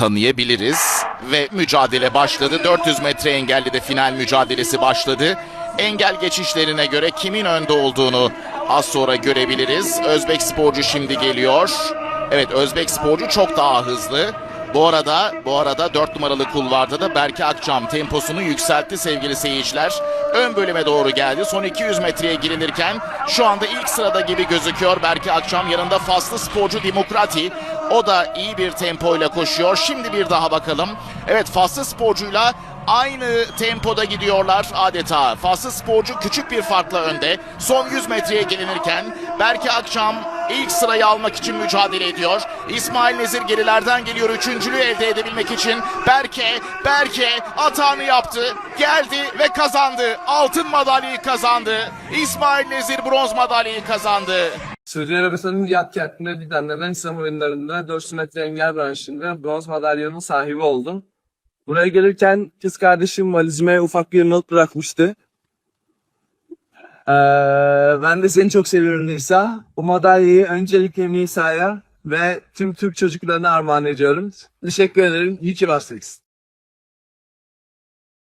tanıyabiliriz. Ve mücadele başladı. 400 metre engelli de final mücadelesi başladı. Engel geçişlerine göre kimin önde olduğunu az sonra görebiliriz. Özbek sporcu şimdi geliyor. Evet Özbek sporcu çok daha hızlı. Bu arada bu arada 4 numaralı kulvarda da Berke Akçam temposunu yükseltti sevgili seyirciler. Ön bölüme doğru geldi. Son 200 metreye girilirken şu anda ilk sırada gibi gözüküyor Berke Akçam. Yanında faslı sporcu Demokrati. O da iyi bir tempoyla koşuyor. Şimdi bir daha bakalım. Evet faslı sporcuyla aynı tempoda gidiyorlar adeta. Faslı sporcu küçük bir farkla önde. Son 100 metreye gelinirken Berke Akçam ilk sırayı almak için mücadele ediyor. İsmail Nezir gerilerden geliyor üçüncülüğü elde edebilmek için. Berke, Berke atağını yaptı, geldi ve kazandı. Altın madalyayı kazandı. İsmail Nezir bronz madalyayı kazandı. Suudi Arabistan'ın Riyad kentinde düzenlenen İslam oyunlarında 400 metre engel branşında bronz madalyanın sahibi oldum. Buraya gelirken kız kardeşim valizime ufak bir not bırakmıştı. Ee, ben de seni çok seviyorum Nisa. Bu madalyayı öncelikle Nisa'ya ve tüm Türk çocuklarına armağan ediyorum. Teşekkür ederim. İyi ki varsınız.